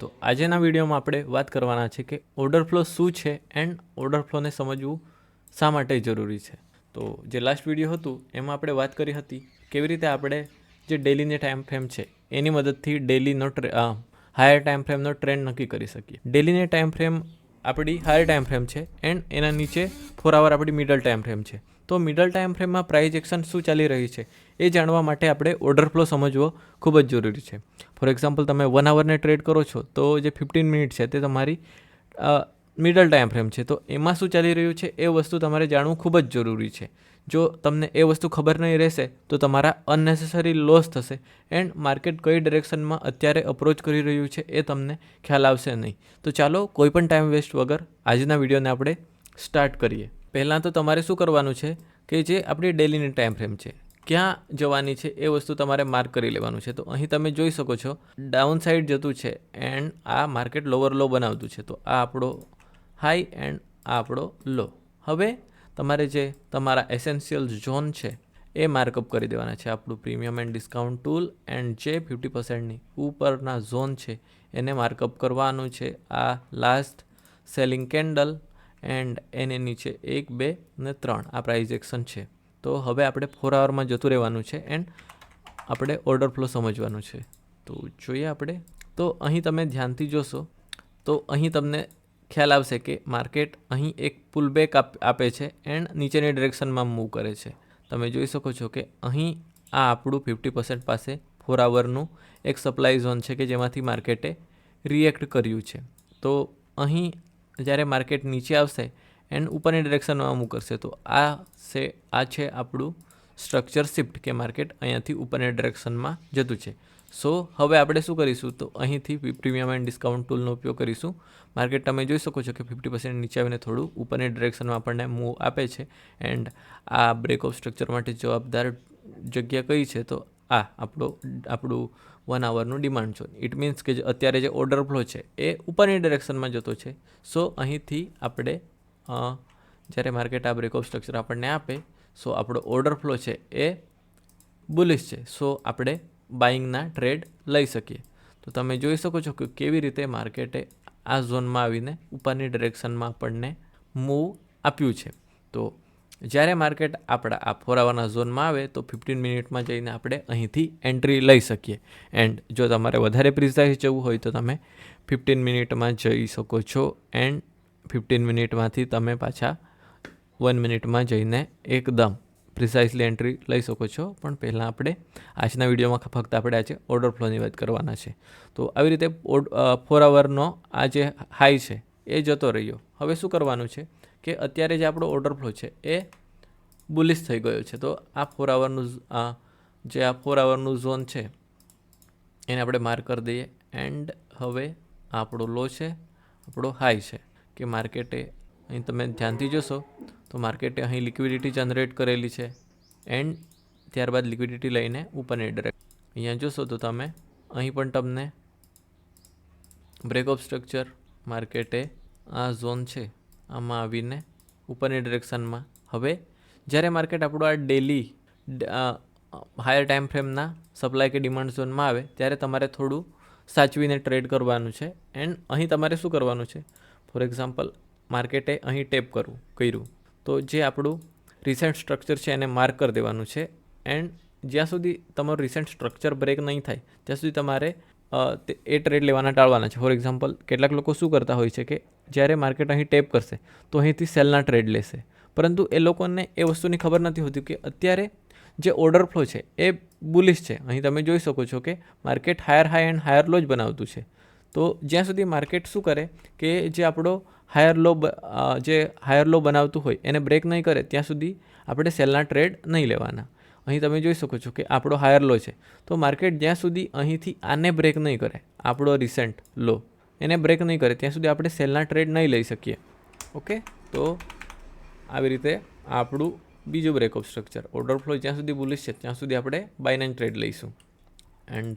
તો આજેના વિડીયોમાં આપણે વાત કરવાના છે કે ઓર્ડર ફ્લો શું છે એન્ડ ઓર્ડર ફ્લોને સમજવું શા માટે જરૂરી છે. તો જે લાસ્ટ વીડિયો હતું, એમાં આપણે વાત કરી હતી કેવી રીતે આપણે જે ડેલીની ટાઈમ ફ્રેમ છે, એની મદદથી ડેલીનો હાયર ટાઈમ ફ્રેમનો ટ્રેન્ડ નક્કી કરી શકીએ. ડેલીની ટાઈમ ફ્રેમ આપણી હાયર ટાઈમ ફ્રેમ છે એન્ડ એના નીચે ફોર આવર આપણી મિડલ ટાઈમ ફ્રેમ છે. તો મિડલ ટાઈમ ફ્રેમમાં પ્રાઇઝ એક્શન શું ચાલી રહી છે એ જાણવા માટે આપણે ઓર્ડર ફ્લો સમજવો ખૂબ જ જરૂરી છે. ફોર એક્ઝામ્પલ તમે વન આવરને ટ્રેડ કરો છો, તો જે ફિફ્ટીન મિનિટ છે તે તમારી મિડલ ટાઈમ ફ્રેમ છે. તો એમાં શું ચાલી રહ્યું છે એ વસ્તુ તમારે જાણવું ખૂબ જ જરૂરી છે. જો તમને એ વસ્તુ ખબર નહીં રહેશે, તો તમારા અનનેસેસરી લોસ થશે એન્ડ માર્કેટ કઈ ડિરેક્શનમાં અત્યારે અપ્રોચ કરી રહ્યું છે એ તમને ખ્યાલ આવશે નહીં. તો ચાલો કોઈપણ ટાઈમ વેસ્ટ વગર આજના વિડીયોને આપણે સ્ટાર્ટ કરીએ. પહેલાં તો તમારે શું કરવાનું છે કે જે આપણી ડેલીની ટાઈમ ફ્રેમ છે, ક્યાં જવાની છે એ વસ્તુ તમારે માર્ક કરી લેવાનું છે. તો અહીં તમે જોઈ શકો છો ડાઉન સાઈડ જતું છે એન્ડ આ માર્કેટ લોવર લો બનાવતું છે. તો આ આપણો હાઈ એન્ડ આ આપણો લો હવે તમારે જે તમારા એસેન્શિયલ ઝોન છે એ માર્કઅપ કરી દેવાના છે. આપણું premium and discount tool and જે ફિફ્ટી પર્સન્ટની ઉપરના ઝોન છે એને માર્કઅપ કરવાનું છે. આ લાસ્ટ સેલિંગ કેન્ડલ એન્ડ એને નીચે એક, બે ને ત્રણ. આ પ્રાઇઝ એક્શન છે. તો હવે આપણે ફોર આવરમાં જતું રહેવાનું છે એન્ડ આપણે ઓર્ડર ફ્લો સમજવાનું છે. તો જોઈએ આપણે. તો અહીં તમે ધ્યાનથી જોશો. તો અહીં તમને ખ્યાલ આવશે કે માર્કેટ અહીં એક પુલબેક આપે છે એન્ડ નીચેની ડિરેક્શનમાં મૂવ કરે છે. તમે જોઈ શકો છો કે અહીં આ આપણું ફિફ્ટી પર્સન્ટ પાસે ફોર આવરનું એક સપ્લાય ઝોન છે કે જેમાંથી માર્કેટે રિએક્ટ કર્યું છે. તો અહીં જ્યારે માર્કેટ નીચે આવશે એન્ડ ઉપરની ડિરેક્શનમાં મૂવ કરશે તો આ છે આ છે આપણું સ્ટ્રક્ચર શિફ્ટ કે માર્કેટ અહીંયાથી ઉપરની ડિરેક્શનમાં જતું છે. સો હવે આપણે શું કરીશું? તો અહીંથી પ્રીમિયમ એન્ડ ડિસ્કાઉન્ટ ટૂલનો ઉપયોગ કરીશું. માર્કેટ તમે જોઈ શકો છો કે ફિફ્ટી પર્સન્ટ નીચે આવીને થોડું ઉપરની ડિરેક્શનમાં આપણને મૂવ આપે છે. એન્ડ આ બ્રેક ઓફ સ્ટ્રક્ચર માટે જવાબદાર જગ્યા કઈ છે? તો આ આપણો, આપણું વન આવરનું ડિમાન્ડ ઝોન ઇટ મીન્સ કે અત્યારે જે ઓર્ડર ફ્લો છે, એ ઉપરની ડિરેક્શનમાં જતો છે. સો અહીંથી આપણે જ્યારે માર્કેટ આ બ્રેક સ્ટ્રક્ચર આપણને આપે સો આપણો ઓર્ડર ફ્લો છે એ બુલિશ છે. સો આપણે બાઇંગના ટ્રેડ લઈ શકીએ. તો તમે જોઈ શકો છો કે કેવી રીતે માર્કેટે આ ઝોનમાં આવીને ઉપરની ડિરેક્શનમાં આપણને મૂવ આપ્યું છે. તો જ્યારે માર્કેટ આપણા આ ફોર આવરના ઝોનમાં આવે તો ફિફ્ટીન મિનિટમાં જઈને આપણે અહીંથી એન્ટ્રી લઈ શકીએ. એન્ડ જો તમારે વધારે પ્રિસાઇઝ જવું હોય તો તમે ફિફ્ટીન મિનિટમાં જઈ શકો છો એન્ડ ફિફ્ટીન મિનિટમાંથી તમે પાછા વન મિનિટમાં જઈને એકદમ પ્રિસાઇઝલી એન્ટ્રી લઈ શકો છો. પણ પહેલાં આપણે આજના વિડીયોમાં ફક્ત આપણે આજે ઓર્ડર ફ્લોની વાત કરવાના છે. તો આવી રીતે ફોર આવરનો આ જે હાઈ છે એ જતો રહ્યો. હવે શું કરવાનું છે? કે અત્યારે જે આપણો ઓર્ડર ફ્લો છે એ બુલિશ થઈ ગયો છે. તો આ ફોર આવરનું આ જે આ ફોર આવરનું ઝોન છે, એને આપણે માર્ક કરી દઈએ. એન્ડ હવે આપણો લો છે, આપણો હાઈ છે. કે માર્કેટે અહીં તમે ધ્યાનથી જોશો, તો માર્કેટે અહીં લિક્વિડિટી જનરેટ કરેલી છે. એન્ડ ત્યારબાદ લિક્વિડિટી લઈને ઉપરની ડિરેક્ટ અહીંયા જોશો તો તમે, અહીં પણ તમને બ્રેક ઓફ સ્ટ્રક્ચર માર્કેટે આ ઝોન છે. આમાં આવીને ઉપરની ડિરેક્શનમાં હવે, જ્યારે માર્કેટ આપણું આ ડેલી હાયર ટાઈમ ફ્રેમના સપ્લાય કે ડિમાન્ડ ઝોનમાં આવે, ત્યારે તમારે થોડું સાચવીને ટ્રેડ કરવાનું છે. એન્ડ અહીં તમારે શું કરવાનું છે? ફોર એક્ઝામ્પલ માર્કેટે અહીં ટેપ કરવું, કર્યું. તો જે આપણું રિસેન્ટ સ્ટ્રક્ચર છે એને માર્ક કરી દેવાનું છે. એન્ડ જ્યાં સુધી તમારું રિસેન્ટ સ્ટ્રક્ચર બ્રેક નહીં થાય, ત્યાં સુધી તમારે એ ટ્રેડ લેવાના ટાળવાના છે. ફોર એક્ઝામ્પલ કેટલાક લોકો શું કરતા હોય છે કે જ્યારે માર્કેટ અહીં ટેપ કરશે, તો અહીંથી સેલના ટ્રેડ લેશે. પરંતુ એ લોકોને એ વસ્તુની ખબર નથી હોતી કે અત્યારે જે ઓર્ડર ફ્લો છે, એ બુલિશ છે. અહીં તમે જોઈ શકો છો કે market higher high and higher low જ બનાવતું છે. તો જ્યાં સુધી માર્કેટ શું કરે કે જે આપણો હાયર લો જે હાયર લો બનાવતું હોય, એને બ્રેક નહીં કરે, ત્યાં સુધી આપણે સેલના ટ્રેડ નહીં લેવાના. અહીં તમે જોઈ શકો છો કે આપણો હાયર લો છે. તો માર્કેટ જ્યાં સુધી અહીંથી આને બ્રેક નહીં કરે, આપણો રિસેન્ટ લો એને બ્રેક નહીં કરે, ત્યાં સુધી આપણે સેલના ટ્રેડ નહીં લઈ શકીએ. ઓકે તો આવી રીતે આપણું બીજું break of structure order flow જ્યાં સુધી બુલિશ છે, ત્યાં સુધી આપણે બાયનાઇન ટ્રેડ લઈશું. And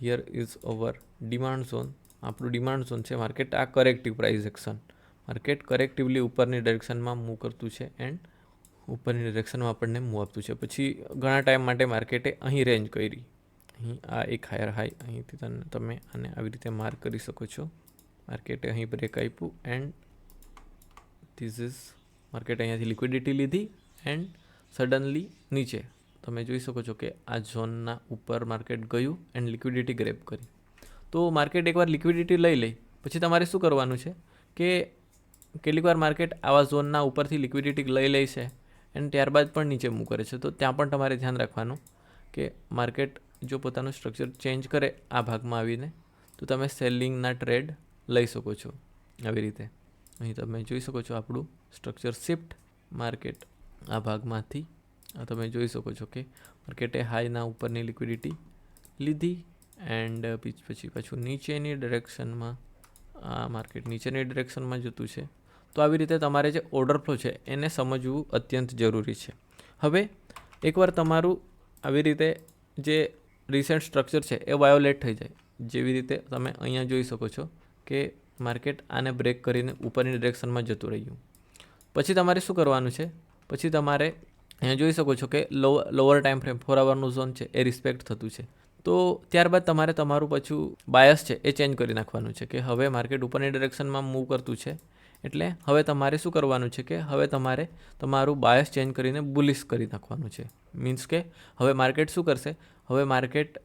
here is our demand zone આપણું ડિમાન્ડ ઝોન છે માર્કેટ આ corrective price action market correctively ઉપરની ડિરેક્શનમાં મૂવ કરતું છે એન્ડ ઉપરની ડિરેક્શનમાં આપણને મૂવ આપતું છે. પછી ઘણા ટાઈમ માટે માર્કેટે અહીં રેન્જ કરી. અહીં આ એક હાયર હાઈ અહીંથી તમને તમે આને આવી રીતે માર્ક કરી શકો છો. માર્કેટે અહીં બ્રેક આપ્યું એન્ડ ધીસ ઇઝ માર્કેટ અહીંયાથી લિક્વિડિટી લીધી એન્ડ સડનલી નીચે. તમે જોઈ શકો છો કે આ ઝોનના ઉપર માર્કેટ ગયું એન્ડ લિક્વિડિટી ગ્રેપ કરી. તો માર્કેટ એકવાર લિક્વિડિટી લઈ લે. પછી તમારે શું કરવાનું છે? કે કેટલીક વાર માર્કેટ આવા ઝોનના ઉપરથી લિક્વિડિટી લઈ લે છે. એન્ડ ત્યારબાદ પણ નીચે મૂવ કરે છે. તો ત્યાં પણ તમારે ધ્યાન રાખવાનું કે માર્કેટ જો પોતાનું સ્ટ્રક્ચર ચેન્જ કરે આ ભાગમાં આવીને, તો તમે સેલિંગના ટ્રેડ લઈ શકો છો આવી રીતે. અહીં તમે જોઈ શકો છો આપણું સ્ટ્રક્ચર શિફ્ટ માર્કેટ આ ભાગમાંથી. તમે જોઈ શકો છો કે માર્કેટે હાઈના ઉપરની લિક્વિડિટી લીધી એન્ડ પછી પાછું નીચેની ડિરેક્શનમાં આ માર્કેટ નીચેની ડિરેક્શનમાં જતું છે. તો આવી રીતે તમારે જે ઓર્ડર ફ્લો છે, એને સમજવું અત્યંત જરૂરી છે. હવે, એકવાર તમારું આવી રીતે જે રિસેન્ટ સ્ટ્રક્ચર છે, એ વાયોલેટ થઈ જાય. જેવી રીતે તમે અહીંયા જોઈ શકો છો કે માર્કેટ આને બ્રેક કરીને ઉપરની ડિરેક્શનમાં જતું રહ્યું. પછી તમારે શું કરવાનું છે? પછી તમારે અહીંયા જોઈ શકો છો કે low lower time frame four આવરનું zone છે, એ રિસ્પેક્ટ થતું છે. તો ત્યારબાદ તમારે તમારું પાછું બાયસ છે, એ ચેન્જ કરી નાખવાનું છે કે હવે માર્કેટ ઉપરની ડિરેક્શનમાં મૂવ કરતું છે. એટલે હવે તમારે શું કરવાનું છે કે હવે તમારે તમારું બાયસ ચેન્જ કરીને બુલિશ કરી નાખવાનું છે. મીન્સ કે હવે માર્કેટ શું કરશે? હવે માર્કેટ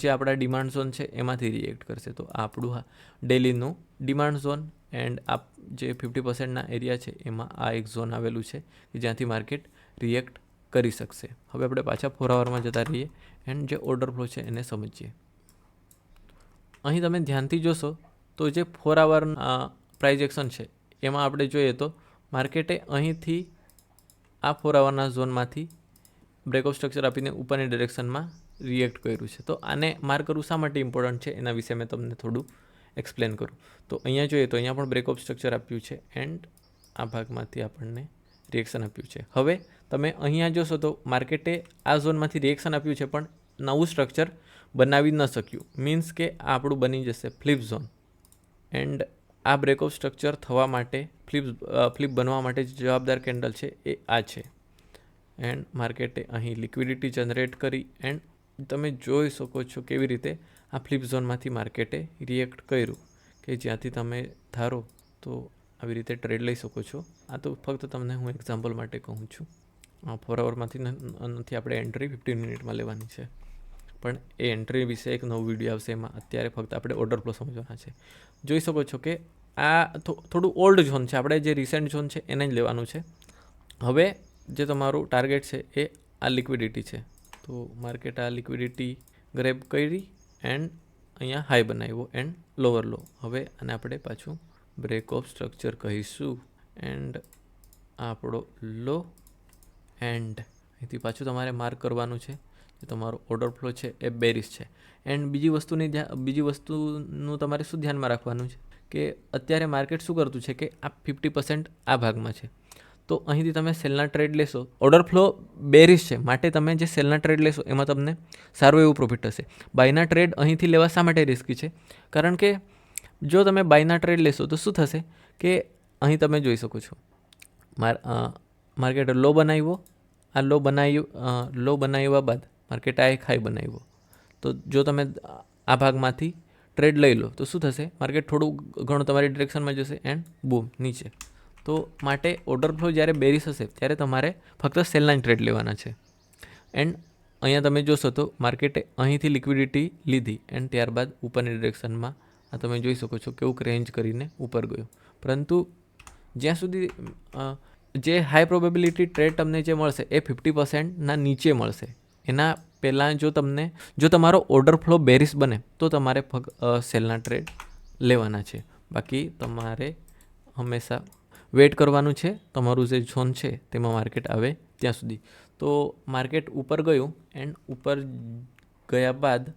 જે આપણા ડિમાન્ડ ઝોન છે એમાંથી રિએક્ટ કરશે. તો આપણું ડેલીનું ડિમાન્ડ ઝોન એન્ડ આ જે ફિફ્ટી પર્સન્ટના એરિયા છે એમાં આ એક ઝોન આવેલું છે કે જ્યાંથી માર્કેટ રિએક્ટ કરી શકશે. હવે આપણે પાછા ફોર આવરમાં જતા રહીએ એન્ડ જે ઓર્ડર ફ્લો છે એને સમજીએ. અહીં તમે ધ્યાનથી જોશો તો જે ફોર આવર પ્રાઇઝ એક્શન છે. એમાં આપણે જોઈએ તો માર્કેટે અહીંથી આ ફોર આવરના ઝોનમાંથી બ્રેકઅપ સ્ટ્રક્ચર આપીને ઉપરની ડિરેક્શનમાં રિએક્ટ કર્યું છે. તો આને માર્ક કરવું શા માટે ઇમ્પોર્ટન્ટ છે? એના વિશે મેં તમને થોડું એક્સપ્લેન કરું. તો અહીંયા જોઈએ તો અહીંયા પણ બ્રેકઅપ સ્ટ્રક્ચર આપ્યું છે એન્ડ આ ભાગમાંથી આપણને રિએક્શન આપ્યું છે. હવે તમે અહીંયા જોશો તો માર્કેટે આ ઝોનમાંથી રિએક્શન આપ્યું છે પણ નવું સ્ટ્રક્ચર બનાવી ન શક્યું. મીન્સ કે આ આપણું બની જશે ફ્લિપ ઝોન એન્ડ આ બ્રેકઅપ સ્ટ્રક્ચર થવા માટે ફ્લિપ ફ્લિપ બનવા માટે જે જવાબદાર કેન્ડલ છે એ આ છે. એન્ડ માર્કેટે અહીં લિક્વિડિટી જનરેટ કરી એન્ડ તમે જોઈ શકો છો કેવી રીતે આ ફ્લિપ ઝોનમાંથી માર્કેટે રિએક્ટ કર્યું. કે જ્યાંથી તમે ધારો તો આવી રીતે ટ્રેડ લઈ શકો છો. આ તો ફક્ત તમને હું એક્ઝામ્પલ માટે કહું છું. ફોર અવરમાંથી નથી, આપણે એન્ટ્રી ફિફ્ટીન મિનિટમાં લેવાની છે. પણ એ એન્ટ્રી વિશે એક નવો વીડિયો આવશે એમાં અત્યારે ફક્ત આપણે ઓર્ડર ફ્લો સમજવાના છે. જોઈ શકો છો કે આ થોડું ઓલ્ડ ઝોન છે. આપણે જે રિસેન્ટ ઝોન છે એને જ લેવાનું છે. હવે જે તમારું ટાર્ગેટ છે એ આ લિક્વિડિટી છે. તો માર્કેટ આ લિક્વિડિટી ગ્રેબ કરી એન્ડ અહીંયા હાઈ બનાવ્યો એન્ડ લોઅર લો હવે આને આપણે પાછું બ્રેક ઓફ સ્ટ્રક્ચર કહીશું એન્ડ આપણો લો એન્ડ અહીંથી પાછું તમારે માર્ક કરવાનું છે. જે તમારો ઓર્ડર ફ્લો છે એ બેરિસ છે. એન્ડ બીજી વસ્તુની બીજી વસ્તુનું તમારે શું ધ્યાનમાં રાખવાનું છે? કે અત્યારે માર્કેટ શું કરતું છે કે આ ફિફ્ટી પર્સન્ટ આ ભાગમાં છે. તો અહીંથી તમે સેલના ટ્રેડ લેશો ઓર્ડર ફ્લો બેરિસ છે. માટે તમે જે સેલના ટ્રેડ લેશો, એમાં તમને સારું એવું પ્રોફિટ થશે. બાયના ટ્રેડ અહીંથી લેવા શા માટે રિસ્કી છે? કારણ કે જો તમે બાયના ટ્રેડ લેશો, તો શું થશે કે અહીં તમે જોઈ શકો છો. માર માર્કેટ લો બનાવ્યો. આ લો બનાવ્યું લો બનાવ્યા બાદ માર્કેટ આ એક હાઈ બનાવ્યો. તો જો તમે આ ભાગમાંથી ટ્રેડ લઈ લો, તો શું થશે? માર્કેટ થોડું ઘણું તમારી ડિરેક્શનમાં જશે એન્ડ બૂમ, નીચે. તો માટે ઓર્ડર ફ્લો જ્યારે બેરીસ હશે, ત્યારે તમારે ફક્ત સેલના ટ્રેડ લેવાના છે. એન્ડ અહીંયા તમે જોશો તો માર્કેટે અહીંથી લિક્વિડિટી લીધી એન્ડ ત્યારબાદ ઉપરની ડિરેક્શનમાં આ તમે જોઈ શકો છો કેવું રેન્જ કરીને ઉપર ગયું. પરંતુ જ્યાં સુધી જે હાઈ પ્રોબેબિલિટી ટ્રેડ તમને જે મળશે, એ ફિફ્ટી પર્સન્ટના નીચે મળશે. એના પહેલાં જો તમને, જો તમારો ઓર્ડર ફ્લો બેરિસ બને, તો તમારે ફક્ત સેલના ટ્રેડ લેવાના છે. બાકી તમારે હંમેશા વેઇટ કરવાનું છે. તમારું જે ઝોન છે, તેમાં માર્કેટ આવે ત્યાં સુધી. તો માર્કેટ ઉપર ગયું એન્ડ ઉપર ગયા બાદ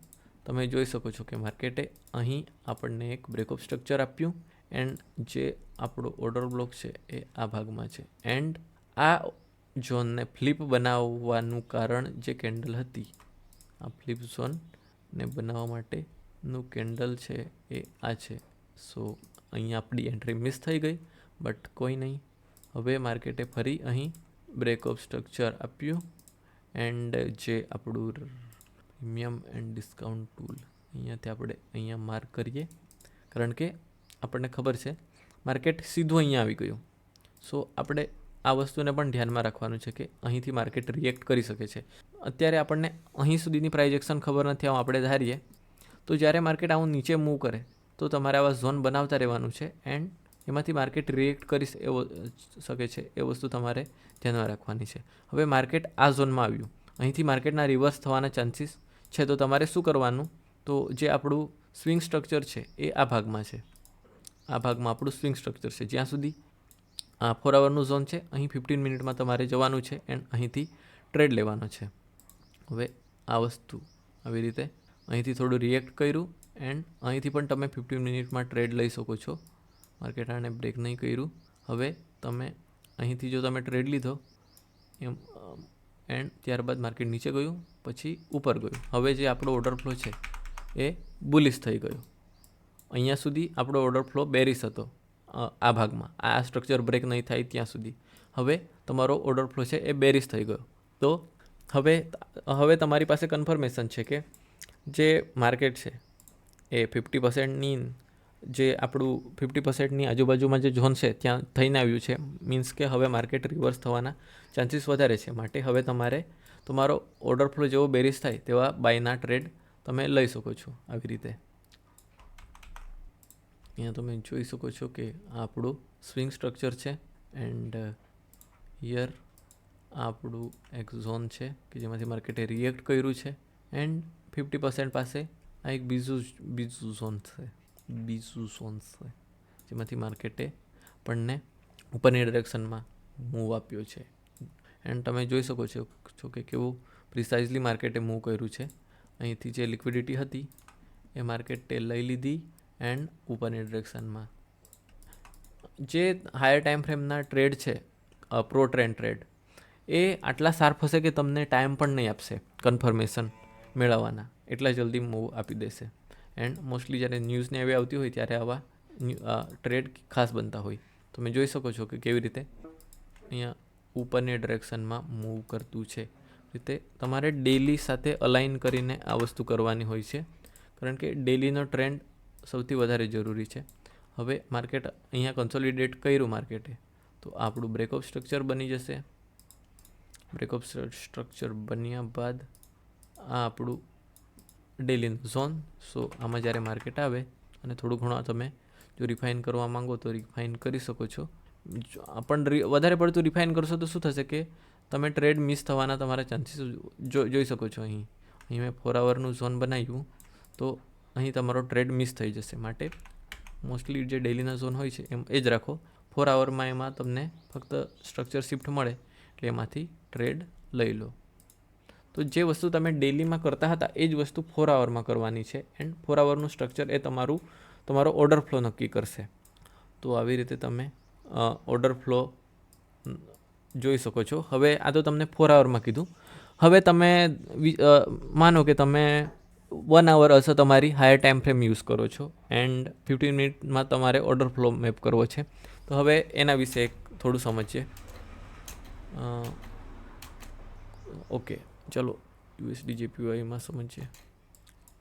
તમે જોઈ શકો છો કે માર્કેટે અહીં આપણને એક બ્રેકઅપ સ્ટ્રક્ચર આપ્યું એન્ડ જે આપણો ઓર્ડર બ્લોક છે એ આ ભાગમાં છે. એન્ડ આ ઝોનને ફ્લિપ બનાવવાનું કારણ જે કેન્ડલ હતી. આ ફ્લિપ ઝોનને બનાવવા માટેનું કેન્ડલ છે એ આ છે. સો અહીંયા આપણી એન્ટ્રી મિસ થઈ ગઈ, બટ કોઈ નહીં. હવે માર્કેટે ફરી અહીં બ્રેકઅપ સ્ટ્રક્ચર આપ્યું એન્ડ જે આપણું પ્રીમિયમ એન્ડ ડિસ્કાઉન્ટ ટૂલ અહીંયાથી આપણે અહીંયા માર્ક કરીએ. કારણ કે આપણને ખબર છે, માર્કેટ સીધું અહીંયા આવી ગયું. સો, આપણે આ વસ્તુને પણ ધ્યાનમાં રાખવાનું છે કે અહીંથી માર્કેટ રિએક્ટ કરી શકે છે. અત્યારે આપણને અહીં સુધીની પ્રાઇઝ એક્શન ખબર નથી આવું આપણે ધારીએ, તો જ્યારે માર્કેટ આવું નીચે મૂવ કરે, તો તમારે આવા ઝોન બનાવતા રહેવાનું છે એન્ડ એમાંથી માર્કેટ રિએક્ટ કરી એવો શકે છે એ વસ્તુ તમારે ધ્યાનમાં રાખવાની છે. હવે માર્કેટ આ ઝોનમાં આવ્યું. અહીંથી માર્કેટના રિવર્સ થવાના ચાન્સીસ છે, તો તમારે શું કરવાનું? તો જે આપણું સ્વિંગ સ્ટ્રક્ચર છે એ આ ભાગમાં છે. આ ભાગમાં આપણું સ્વિંગ સ્ટ્રક્ચર છે. જ્યાં સુધી આ ફોર આવરનું ઝોન છે. અહીં ફિફ્ટીન મિનિટમાં તમારે જવાનું છે એન્ડ અહીંથી ટ્રેડ લેવાનો છે. હવે આ વસ્તુ આવી રીતે અહીંથી થોડું રિએક્ટ કર્યું એન્ડ અહીંથી પણ તમે ફિફ્ટીન મિનિટમાં ટ્રેડ લઈ શકો છો. માર્કેટ આને બ્રેક નહીં કર્યું. હવે તમે અહીંથી જો તમે ટ્રેડ લીધો, એમ એન્ડ ત્યારબાદ માર્કેટ નીચે ગયું, પછી ઉપર ગયું. હવે જે આપણો ઓર્ડર ફ્લો છે એ બુલિશ થઈ ગયો. અહીંયા સુધી આપણો ઓર્ડર ફ્લો બેરિસ હતો. આ ભાગમાં. આ સ્ટ્રક્ચર બ્રેક નહીં થાય ત્યાં સુધી. હવે તમારો ઓર્ડર ફ્લો છે એ બેરિસ થઈ ગયો. તો હવે હવે તમારી પાસે કન્ફર્મેશન છે કે જે માર્કેટ છે એ ફિફ્ટી પર્સન્ટની જે આપણું ફિફ્ટી પર્સન્ટની આજુબાજુમાં જે ઝોન છે ત્યાં થઈને આવ્યું છે. મીન્સ કે હવે માર્કેટ રિવર્સ થવાના ચાન્સીસ વધારે છે. માટે હવે તમારે, તમારો ઓર્ડર ફ્લો જેવો બેરિસ થાય તેવા બાયના ટ્રેડ તમે લઈ શકો છો આવી રીતે. અહીંયા તમે જોઈ શકો છો કે આપણું સ્વિંગ સ્ટ્રક્ચર છે એન્ડ હિયર આપણું એક ઝોન છે કે જેમાંથી માર્કેટે રિએક્ટ કર્યું છે એન્ડ ફિફ્ટી પર્સન્ટ પાસે આ એક બીજું બીજું ઝોન છે, બીજું ઝોન છે જેમાંથી માર્કેટે આપણને ઉપરની ડિરેક્શનમાં મૂવ આપ્યો છે. એન્ડ તમે જોઈ શકો છો છો કે કેવું પ્રિસાઇઝલી માર્કેટે મૂવ કર્યું છે. અહીંથી જે લિક્વિડિટી હતી એ માર્કેટે લઈ લીધી એન્ડ ઉપરની ડિરેક્શનમાં જે હાયર ટાઈમ ફ્રેમના ટ્રેડ છે પ્રો ટ્રેન ટ્રેડ, એ આટલા શાર્પ હશે કે તમને ટાઈમ પણ નહીં આપશે કન્ફર્મેશન મેળવવાના. એટલા જલ્દી મૂવ આપી દેશે. એન્ડ મોસ્ટલી જ્યારે ન્યૂઝને એવી આવતી હોય ત્યારે આવા ટ્રેડ ખાસ બનતા હોય. તમે જોઈ શકો છો કે કેવી રીતે અહીંયા ઉપરની ડિરેક્શનમાં મૂવ કરતું છે. રીતે તમારે ડેલી સાથે અલાઇન કરીને આ વસ્તુ કરવાની હોય છે. કારણ કે ડેલીનો ટ્રેન્ડ સૌથી વધારે જરૂરી છે. હવે માર્કેટ અહીંયા કન્સોલિડેટ કર્યું માર્કેટે, તો આપણું બ્રેકઅપ સ્ટ્રક્ચર બની જશે. બ્રેકઅપ સ્ટ્રક્ચર બન્યા બાદ આ આપણું ડેલીનું ઝોન સો આમાં જ્યારે માર્કેટ આવે અને થોડું ઘણું તમે જો રિફાઇન કરવા માંગો તો રિફાઇન કરી શકો છો. પણ વધારે પડતું રિફાઇન કરશો તો શું થશે કે તમે ટ્રેડ મિસ થવાના તમારા ચાન્સીસ જોઈ શકો છો અહીં. અહીં મેં ફોર આવરનું ઝોન બનાવ્યું, તો અહીં તમારો ટ્રેડ મિસ થઈ જશે. માટે મોસ્ટલી જે ડેલીના ઝોન હોય છે, એમ એ જ રાખો. ફોર આવરમાં એમાં તમને ફક્ત સ્ટ્રક્ચર શિફ્ટ મળે, એટલે એમાંથી ટ્રેડ લઈ લો. તો જે વસ્તુ તમે ડેલીમાં કરતા હતા, એ જ વસ્તુ ફોર આવરમાં કરવાની છે. એન્ડ ફોર આવરનું સ્ટ્રક્ચર એ તમારું, તમારો ઓર્ડર ફ્લો નક્કી કરશે. તો આવી રીતે તમે ઓર્ડર ફ્લો જોઈ શકો છો. હવે આ તો તમને ફોર આવરમાં કીધું. હવે તમે માનો કે તમે વન આવર હશે તમારી હાયર ટાઈમ ફ્રેમ યુઝ કરો છો. એન્ડ ફિફ્ટીન મિનિટમાં તમારે ઓર્ડર ફ્લો મેપ કરવો છે. તો હવે એના વિશે એક થોડું સમજીએ. ઓકે ચલો યુએસડી જેપીવાયમાં સમજીએ.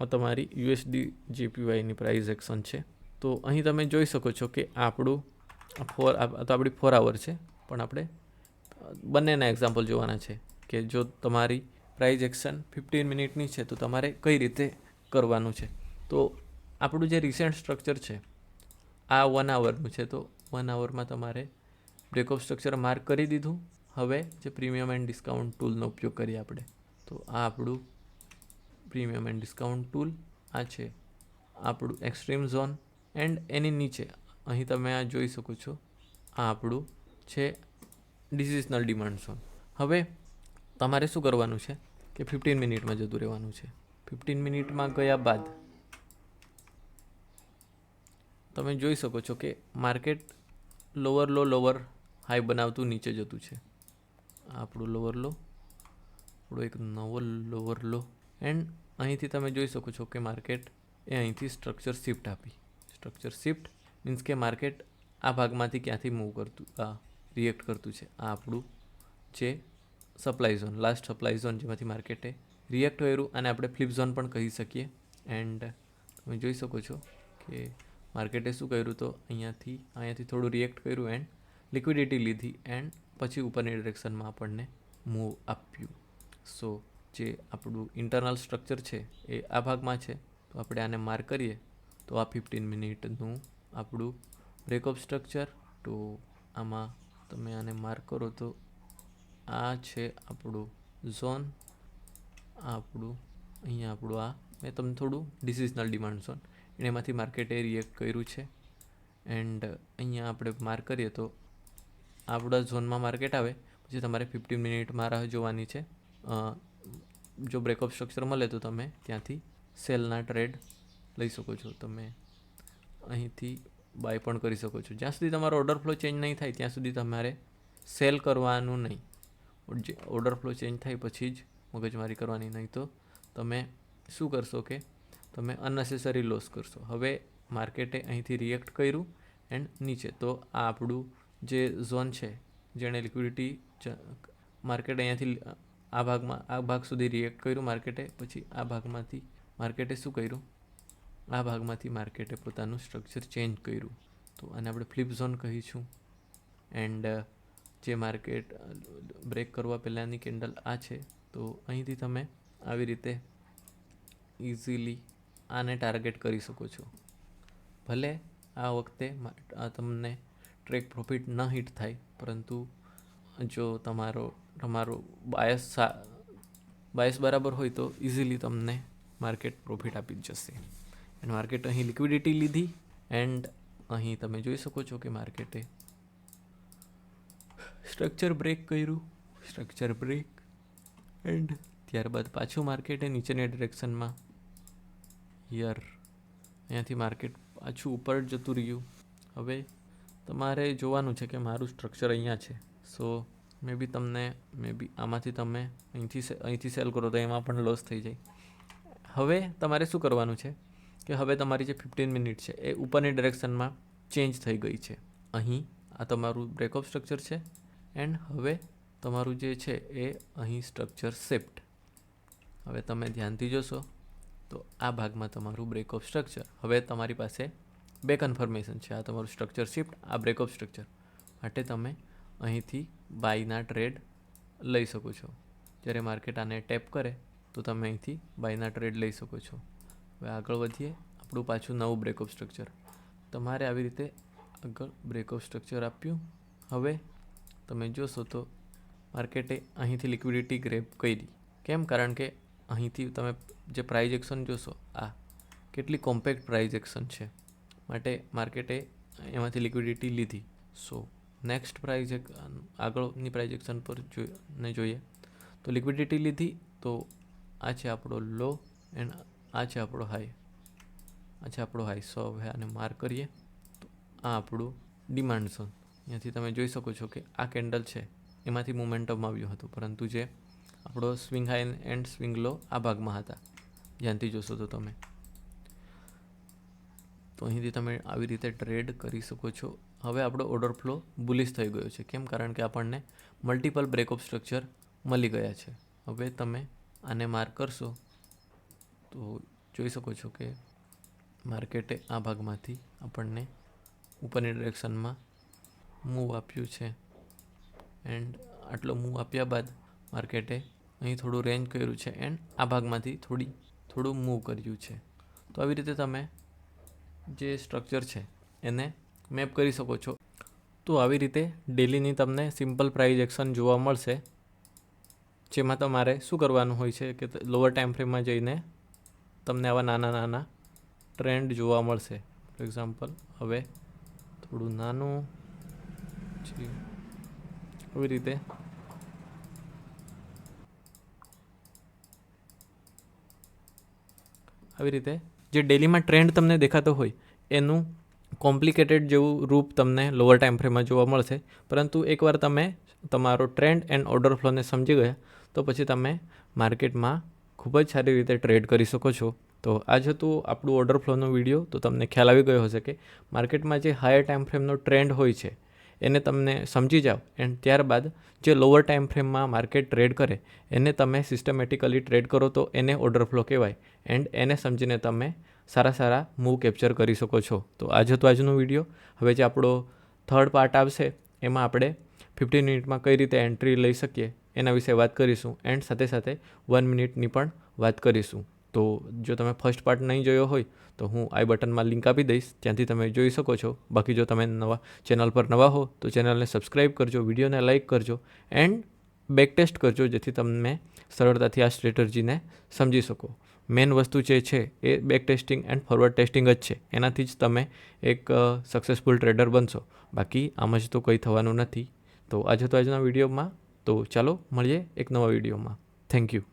આ તમારી યુએસડી જેપીવાયની પ્રાઇઝ એક્શન છે. તો અહીં તમે જોઈ શકો છો કે આપણું ફોર તો આપણી ફોર આવર છે. પણ આપણે બંનેના એક્ઝામ્પલ જોવાના છે કે જો તમારી પ્રાઇઝ એક્શન ફિફ્ટીન મિનિટની છે, તો તમારે કઈ રીતે કરવાનું છે? તો આપણું જે રિસેન્ટ સ્ટ્રક્ચર છે, આ વન આવરનું છે, તો વન આવરમાં તમારે બ્રેકઅપ સ્ટ્રક્ચર માર્ક કરી દીધું. હવે જે પ્રીમિયમ એન્ડ ડિસ્કાઉન્ટ ટૂલનો ઉપયોગ કરીએ આપણે, તો આ આપણું પ્રીમિયમ એન્ડ ડિસ્કાઉન્ટ ટૂલ આ છે. આપણું એક્સ્ટ્રીમ ઝોન એન્ડ એની નીચે, અહીં તમે આ જોઈ શકો છો, આ આપણું છે ડિસિઝનલ ડિમાન્ડ ઝોન હવે તમારે શું કરવાનું છે? કે ફિફ્ટીન મિનિટમાં જતું રહેવાનું છે. ફિફ્ટીન મિનિટમાં ગયા બાદ તમે જોઈ શકો છો કે market lower low lower high બનાવતું નીચે જતું છે. આપણું લોઅર લો આપણો એક નવો લોઅર લો એન્ડ અહીંથી તમે જોઈ શકો છો કે માર્કેટ એ અહીંથી સ્ટ્રક્ચર શિફ્ટ આપી. સ્ટ્રક્ચર શિફ્ટ મીન્સ કે માર્કેટ આ ભાગમાંથી ક્યાંથી મૂવ કરતું, આ રિએક્ટ કરતું છે. આ આપણું જે supply zone last supply zone જેમાંથી માર્કેટે રિએક્ટ કર્યું અને આપણે ફ્લિપ ઝોન પણ કહી શકીએ. એન્ડ તમે જોઈ શકો છો કે માર્કેટે શું કર્યું તો અહીંયાથી અહીંયાથી થોડું રિએક્ટ કર્યું એન્ડ લિક્વિડિટી લીધી એન્ડ પછી ઉપરની ડિરેક્શનમાં આપણને મૂવ આપ્યું. સો જે આપણું ઇન્ટરનલ સ્ટ્રક્ચર છે એ આ ભાગમાં છે. તો આપણે આને માર્ક કરીએ તો આ ફિફ્ટીન મિનિટનું આપણું બ્રેકઅપ સ્ટ્રક્ચર તો આમાં તમે આને માર્ક કરો તો આ છે આપણું ઝોન, આપણું, અહીંયા આપણું આ. મેં તમને થોડું ડિસિઝનલ ડિમાન્ડ ઝોન એમાંથી માર્કેટે રિએક્ટ કર્યું છે. એન્ડ અહીંયા આપણે માર્ક કરીએ તો આપણા ઝોનમાં માર્કેટ આવે. પછી તમારે ફિફ્ટીન મિનિટમાં રાહ જોવાની છે. જો બ્રેકઅપ સ્ટ્રક્ચર મળે તો તમે ત્યાંથી સેલના ટ્રેડ લઈ શકો છો. તમે અહીંથી બાય પણ કરી શકો છો. જ્યાં સુધી તમારો ઓર્ડર ફ્લો ચેન્જ નહીં થાય, ત્યાં સુધી તમારે સેલ કરવાનું નહીં. જે ઓર્ડર ફ્લો ચેન્જ થાય પછી જ મગજમારી કરવાની, નહીં તો તમે શું કરશો કે તમે અનનેસેસરી લોસ કરશો. હવે માર્કેટે અહીંથી રિએક્ટ કર્યું એન્ડ નીચે. તો આ આપણું જે ઝોન છે, જેણે લિક્વિડિટી માર્કેટ અહીંયાથી આ ભાગમાં, આ ભાગ સુધી રિએક્ટ કર્યું માર્કેટે, પછી આ ભાગમાંથી માર્કેટે શું કર્યું? આ ભાગમાંથી માર્કેટે પોતાનું સ્ટ્રક્ચર ચેન્જ કર્યું. તો આને આપણે ફ્લિપ ઝોન કહીશું. એન્ડ જે માર્કેટ બ્રેક કરવા પહેલાંની કેન્ડલ આ છે, તો અહીંથી તમે આવી રીતે ઇઝીલી આને ટાર્ગેટ કરી શકો છો. ભલે આ વખતે તમને ટ્રેક પ્રોફિટ ન હિટ થાય, પરંતુ જો તમારો તમારો બાયસ સા, બાયસ બરાબર હોય તો ઇઝીલી તમને માર્કેટ પ્રોફિટ આપી જ જશે. એન્ડ માર્કેટ અહીં લિક્વિડિટી લીધી, એન્ડ અહીં તમે જોઈ શકો છો કે માર્કેટે સ્ટ્રક્ચર બ્રેક કર્યું. સ્ટ્રક્ચર બ્રેક એન્ડ ત્યારબાદ પાછું માર્કેટે નીચેની ડિરેક્શનમાં યર અહીંયાથી માર્કેટ પાછું ઉપર જતું રહ્યું. હવે તમારે જોવાનું છે કે મારું સ્ટ્રક્ચર અહીંયા છે. સો મે બી તમને મે બી આમાંથી તમે અહીંથી અહીંથી સેલ કરો તો એમાં પણ લોસ થઈ જાય. હવે તમારે શું કરવાનું છે કે હવે તમારી જે ફિફ્ટીન મિનિટ છે એ ઉપરની ડિરેક્શનમાં ચેન્જ થઈ ગઈ છે. અહીં આ તમારું બ્રેકઅપ સ્ટ્રક્ચર છે. એન્ડ હવે તમારું જે છે એ અહીં સ્ટ્રક્ચર શિફ્ટ હવે તમે ધ્યાનથી જોશો તો આ ભાગમાં તમારું બ્રેકઅપ સ્ટ્રક્ચર હવે તમારી પાસે બે કન્ફર્મેશન છે. આ તમારું સ્ટ્રક્ચર શિફ્ટ આ બ્રેકઅપ સ્ટ્રક્ચર માટે તમે અહીંથી બાયના ટ્રેડ લઈ શકો છો. જ્યારે માર્કેટ આને ટેપ કરે, તો તમે અહીંથી બાયના ટ્રેડ લઈ શકો છો. હવે આગળ વધીએ, આપણું પાછું નવું બ્રેકઅપ સ્ટ્રક્ચર તમારે આવી રીતે આગળ બ્રેકઅપ સ્ટ્રક્ચર આપ્યું. હવે તમે જોશો તો માર્કેટે અહીંથી લિક્વિડિટી ગ્રેપ કરી. કેમ? કારણ કે અહીંથી તમે જે પ્રાઇઝ એક્શન જોશો, આ કેટલી કોમ્પેક્ટ પ્રાઇઝ એક્શન છે માટે માર્કેટે એમાંથી લિક્વિડિટી લીધી. સો નેક્સ્ટ પ્રાઇઝ આગળની પ્રાઇઝ એક્શન પર ને જોઈએ. તો લિક્વિડિટી લીધી, તો આ છે આપણો લો એન્ડ આ છે આપણો હાઈ આ છે આપણો હાઈ સો હવે આને માર્ક કરીએ. તો આ આપણું ડિમાન્ડ ઝોન અહીંયાથી તમે જોઈ શકો છો કે આ કેન્ડલ છે, એમાંથી મોમેન્ટમ આવ્યું હતું. પરંતુ જે આપણો swing high and swing low આ ભાગમાં હતા. ધ્યાનથી જોશો તો તમે. તો અહીંથી તમે આવી રીતે ટ્રેડ કરી શકો છો. હવે આપણો ઓર્ડર ફ્લો બુલિશ થઈ ગયો છે. કેમ? કારણ કે આપણને મલ્ટિપલ બ્રેકઅપ સ્ટ્રક્ચર મળી ગયા છે. હવે તમે આને માર્ક કરશો, તો જોઈ શકો છો કે માર્કેટે આ ભાગમાંથી આપણને ઉપરની ડિરેક્શનમાં મૂવ આપ્યું છે. એન્ડ આટલો મૂવ આપ્યા બાદ માર્કેટે અહીં થોડું રેન્જ કર્યું છે એન્ડ આ ભાગમાંથી થોડી, થોડું મૂવ કર્યું છે. તો આવી રીતે તમે જે સ્ટ્રક્ચર છે એને મેપ કરી શકો છો. તો આવી રીતે ડેલીની તમને સિમ્પલ પ્રાઇઝ એક્શન જોવા મળશે. જેમાં તમારે શું કરવાનું હોય છે કે લોઅર ટાઈમ ફ્રેમમાં જઈને તમને આવા નાના નાના ટ્રેન્ડ જોવા મળશે. ફોર એક્ઝામ્પલ હવે થોડું નાનું પછી આવી રીતે આવી રીતે જે ડેલીમાં ટ્રેન્ડ તમને દેખાતો હોય, એનું કોમ્પ્લિકેટેડ જેવું રૂપ તમને લોઅર ટાઈમ ફ્રેમમાં જોવા મળશે. પરંતુ એકવાર તમે તમારો ટ્રેન્ડ એન્ડ ઓર્ડર ફ્લોને સમજી ગયા, તો પછી તમે માર્કેટમાં ખૂબ જ સારી રીતે ટ્રેડ કરી શકો છો. તો આ જ હતું આપણું ઓર્ડર ફ્લોનો વીડિયો તો તમને ખ્યાલ આવી ગયો હશે કે માર્કેટમાં જે હાયર ટાઈમ ફ્રેમનો ટ્રેન્ડ હોય છે એને તમને સમજી જાઓ. એન્ડ ત્યારબાદ જે લોઅર ટાઈમ ફ્રેમમાં માર્કેટ ટ્રેડ કરે, એને તમે સિસ્ટમેટિકલી ટ્રેડ કરો તો એને ઓર્ડર ફ્લો કહેવાય. એન્ડ એને સમજીને તમે સારા સારા મૂવ કેપ્ચર કરી શકો છો. તો આજ હતો આજનો વીડિયો હવે જે આપણો થર્ડ પાર્ટ આવશે, એમાં આપણે ફિફ્ટીન મિનિટમાં કઈ રીતે એન્ટ્રી લઈ શકીએ એના વિશે વાત કરીશું. એન્ડ સાથે સાથે વન મિનિટની પણ વાત કરીશું. તો જો તમે ફર્સ્ટ પાર્ટ નહીં જોયો હોય, તો હું આઈ બટનમાં લિંક આપી દઈશ. ત્યાંથી તમે જોઈ શકો છો. બાકી જો તમે નવા ચેનલ પર નવા હો, તો ચેનલને સબસ્ક્રાઈબ કરજો વિડીયોને લાઇક કરજો એન્ડ બેક ટેસ્ટ કરજો, જેથી તમે સરળતાથી આ સ્ટ્રેટર્જીને સમજી શકો. મેન વસ્તુ જે છે, એ back testing and forward testing જ છે. એનાથી જ તમે એક સક્સેસફુલ ટ્રેડર બનશો. બાકી આમ જ તો કંઈ થવાનું નથી. તો આજે તો આજના વિડીયોમાં, તો ચાલો મળીએ એક નવા વિડીયોમાં. Thank you